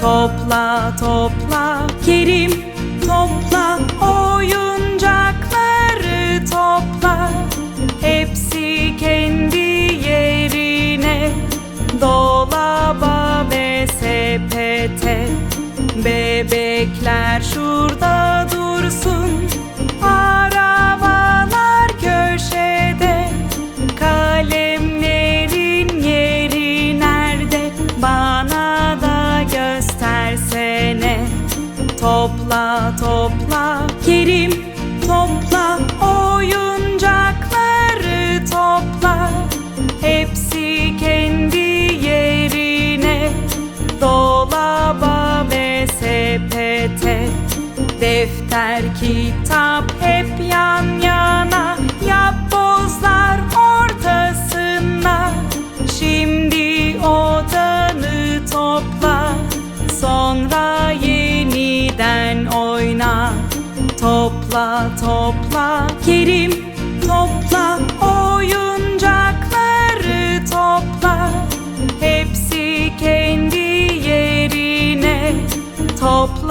Topla topla Kerim topla. Oyuncakları topla. Hepsi kendi yerine. Dolaba ve sepete. Bebekler şurada Topla topla. Kerim topla. Oyuncakları topla. Hepsi kendi yerine. Dolaba ve sepete Defter kitap hep yan Topla topla Kerim topla oyuncakları topla. Hepsi kendi yerine Topları